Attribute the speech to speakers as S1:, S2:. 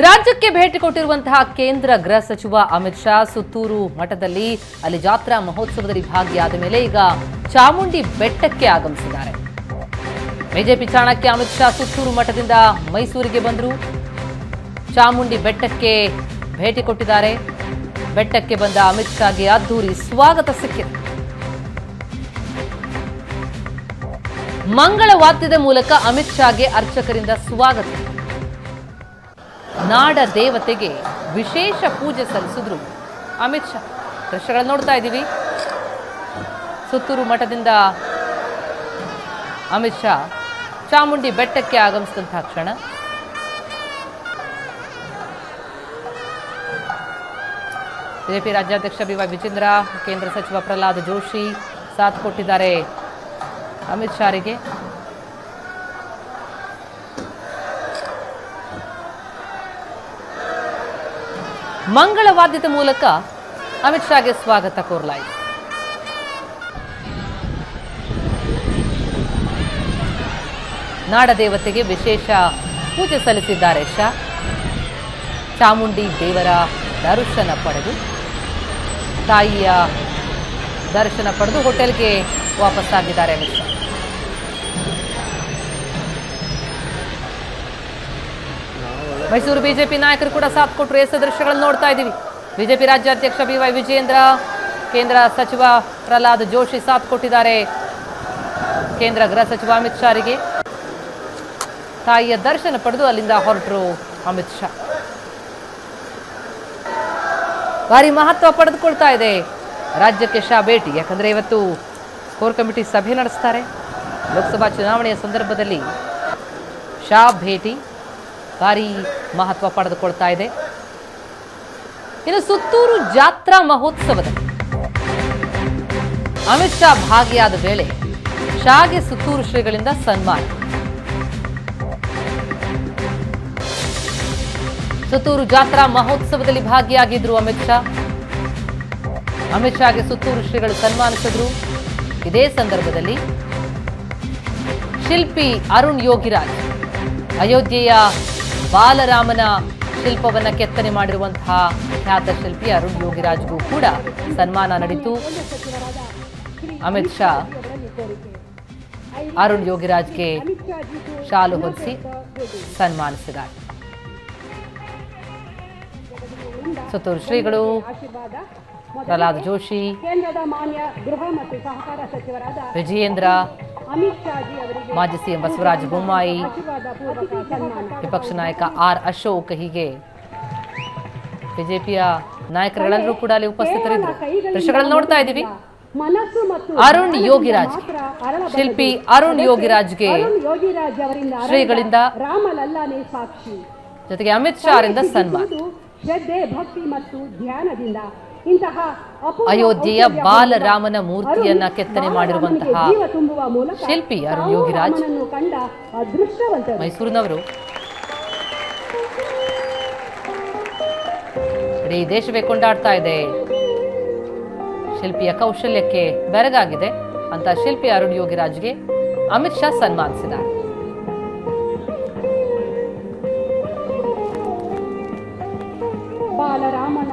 S1: ರಾಜ್ಯಕ್ಕೆ ಭೇಟಿ ಕೊಟ್ಟಿರುವಂತಹ ಕೇಂದ್ರ ಗೃಹ ಸಚಿವ ಅಮಿತ್ ಶಾ ಸುತ್ತೂರು ಮಠದಲ್ಲಿ ಅಲ್ಲಿ ಜಾತ್ರಾ ಮಹೋತ್ಸವದಲ್ಲಿ ಭಾಗಿಯಾದ ಮೇಲೆ ಈಗ ಚಾಮುಂಡಿ ಬೆಟ್ಟಕ್ಕೆ ಆಗಮಿಸಿದ್ದಾರೆ. ಬಿಜೆಪಿ ಚಾಣಕ್ಯ ಅಮಿತ್ ಶಾ ಸುತ್ತೂರು ಮಠದಿಂದ ಮೈಸೂರಿಗೆ ಬಂದರು. ಚಾಮುಂಡಿ ಬೆಟ್ಟಕ್ಕೆ ಭೇಟಿ ಕೊಟ್ಟಿದ್ದಾರೆ. ಬೆಟ್ಟಕ್ಕೆ ಬಂದ ಅಮಿತ್ ಶಾಗೆ ಅದ್ದೂರಿ ಸ್ವಾಗತ ಸಿಕ್ಕಿದೆ. ಮಂಗಳ ವಾದ್ಯದ ಮೂಲಕ ಅಮಿತ್ ಶಾಗೆ ಅರ್ಚಕರಿಂದ ಸ್ವಾಗತ. ನಾಡ ದೇವತೆಗೆ ವಿಶೇಷ ಪೂಜೆ ಸಲ್ಲಿಸಿದ್ರು. ಅಮಿತ್ ಶಾ ದೃಶ್ಯಗಳನ್ನು ನೋಡ್ತಾ ಇದ್ದೀವಿ. ಸುತ್ತೂರು ಮಠದಿಂದ ಅಮಿತ್ ಶಾ ಚಾಮುಂಡಿ ಬೆಟ್ಟಕ್ಕೆ ಆಗಮಿಸಿದಂತಹ ಕ್ಷಣ. ಬಿಜೆಪಿ ರಾಜ್ಯಾಧ್ಯಕ್ಷ ಬಿ ವೈ ವಿಜೇಂದ್ರ, ಕೇಂದ್ರ ಸಚಿವ ಪ್ರಹ್ಲಾದ್ ಜೋಶಿ ಸಾಥ್ ಕೊಟ್ಟಿದ್ದಾರೆ ಅಮಿತ್ ಶಾರಿಗೆ. ಮಂಗಳ ವಾದ್ಯದ ಮೂಲಕ ಅಮಿತ್ ಶಾಗೆ ಸ್ವಾಗತ ಕೋರಲಾಯಿತು. ನಾಡದೇವತೆಗೆ ವಿಶೇಷ ಪೂಜೆ ಸಲ್ಲಿಸಿದ್ದಾರೆ ಶಾ. ಚಾಮುಂಡಿ ದೇವರ ದರ್ಶನ ಪಡೆದು, ತಾಯಿಯ ದರ್ಶನ ಪಡೆದು ಹೋಟೆಲ್ಗೆ ವಾಪಸ್ಸಾಗಿದ್ದಾರೆ ಅಮಿತ್ ಶಾ. ಮೈಸೂರು ಬಿಜೆಪಿ ನಾಯಕರು ಕೂಡ ಸಾಥ್ ಕೊಟ್ಟರು ಎಸ್ ದೃಶ್ಯಗಳನ್ನು ನೋಡ್ತಾ ಇದ್ದೀವಿ. ಬಿಜೆಪಿ ರಾಜ್ಯಾಧ್ಯಕ್ಷ ಬಿ ವೈ ವಿಜಯೇಂದ್ರ, ಕೇಂದ್ರ ಸಚಿವ ಪ್ರಹ್ಲಾದ್ ಜೋಶಿ ಸಾಥ್ ಕೊಟ್ಟಿದ್ದಾರೆ. ಕೇಂದ್ರ ಗೃಹ ಸಚಿವ ಅಮಿತ್ ಶಾರಿಗೆ. ತಾಯಿಯ ದರ್ಶನ ಪಡೆದು ಅಲ್ಲಿಂದ ಹೊರಟರು ಅಮಿತ್ ಶಾ. ಭಾರಿ ಮಹತ್ವ ಪಡೆದುಕೊಳ್ತಾ ಇದೆ ರಾಜ್ಯಕ್ಕೆ ಶಾ ಭೇಟಿ. ಯಾಕಂದ್ರೆ ಇವತ್ತು ಕೋರ್ ಕಮಿಟಿ ಸಭೆ ನಡೆಸ್ತಾರೆ. ಲೋಕಸಭಾ ಚುನಾವಣೆಯ ಸಂದರ್ಭದಲ್ಲಿ ಶಾ ಭೇಟಿ. ಭಾರಿ ಮಹತ್ವ ಪಡೆದುಕೊಳ್ತಾ ಇದೆ. ಇನ್ನು ಸುತ್ತೂರು ಜಾತ್ರಾ ಮಹೋತ್ಸವದಲ್ಲಿ ಅಮಿತ್ ಶಾ ಭಾಗಿಯಾದ ವೇಳೆ ಶಾಗೆ ಸುತ್ತೂರು ಶ್ರೀಗಳಿಂದ ಸನ್ಮಾನ. ಸುತ್ತೂರು ಜಾತ್ರಾ ಮಹೋತ್ಸವದಲ್ಲಿ ಭಾಗಿಯಾಗಿದ್ರು ಅಮಿತ್ ಶಾ. ಅಮಿತ್ ಶಾಗೆ ಸುತ್ತೂರು ಶ್ರೀಗಳು ಸನ್ಮಾನಿಸಿದ್ರು. ಇದೇ ಸಂದರ್ಭದಲ್ಲಿ ಶಿಲ್ಪಿ ಅರುಣ್ ಯೋಗಿರಾಜ್ ಅಯೋಧ್ಯೆಯ ಬಾಲರಾಮನ ಶಿಲ್ಪವನ್ನ ಕೆತ್ತನೆ ಮಾಡಿರುವಂತಹ ಖ್ಯಾತ ಶಿಲ್ಪಿ ಅರುಣ್ ಯೋಗಿರಾಜ್ಗೂ ಕೂಡ ಸನ್ಮಾನ ನಡೀತು. ಅಮಿತ್ ಶಾ ಅರುಣ್ ಯೋಗಿರಾಜ್ಗೆ ಶಾಲು ಹೊದಿಸಿ ಸನ್ಮಾನಿಸಿದ್ದಾರೆ. ಸುತ್ತೂರು ಶ್ರೀಗಳು ಪ್ರಹ್ಲಾದ್ ಜೋಶಿ
S2: ಕೇಂದ್ರದ ಮಾನ್ಯ ಗೃಹ ಮತ್ತು ಸಹಕಾರ ಸಚಿವರಾದ
S1: ವಿಜಯೇಂದ್ರ
S2: ಅಮಿತ್ ಶಾಜಿ ಅವರಿಗೆ
S1: ಮಾಜಿ ಸಿಎಂ ಬಸವರಾಜ ಬೊಮ್ಮಾಯಿ ವಿಪಕ್ಷ ನಾಯಕ ಆರ್ ಅಶೋಕ್ ಹೀಗೆ. ಬಿಜೆಪಿಯ ನಾಯಕರುಗಳೆಲ್ಲರೂ ಕೂಡ ಅಲ್ಲಿ ಉಪಸ್ಥಿತರಿದ್ದರು. ದೃಶ್ಯಗಳನ್ನು ನೋಡ್ತಾ ಇದ್ದೀವಿ. ಅರುಣ್ ಯೋಗಿರಾಜ್. ಶಿಲ್ಪಿ ಅರುಣ್ ಯೋಗಿರಾಜ್ಗೆ ಶ್ರೀಗಳಿಂದ
S2: ರಾಮಲಲ್ಲಾನೇ ಸಾಕ್ಷಿ.
S1: ಜೊತೆಗೆ ಅಮಿತ್ ಶಾ ಅವರಿಂದ ಸನ್ಮಾನ.
S2: ಶ್ರದ್ಧೆ ಭಕ್ತಿ ಮತ್ತು ಧ್ಯಾನದಿಂದ
S1: ಅಯೋಧ್ಯೆಯ ಬಾಲರಾಮನ ಮೂರ್ತಿಯನ್ನ ಕೆತ್ತನೆ ಮಾಡಿರುವಂತಹ ಶಿಲ್ಪಿ ಅರುಣ್ ಯೋಗಿರಾಜ್. ಮೈಸೂರಿನವರು. ಇಡೀ ದೇಶವೇ ಕೊಂಡಾಡ್ತಾ ಇದೆ. ಶಿಲ್ಪಿಯ ಕೌಶಲ್ಯಕ್ಕೆ ಬೆರಗಾಗಿದೆ ಅಂತ ಶಿಲ್ಪಿ ಅರುಣ್ ಯೋಗಿರಾಜ್ಗೆ ಅಮಿತ್ ಶಾ ಸನ್ಮಾನಿಸಿದ್ದಾರೆ.
S2: ಬಾಲರಾಮನ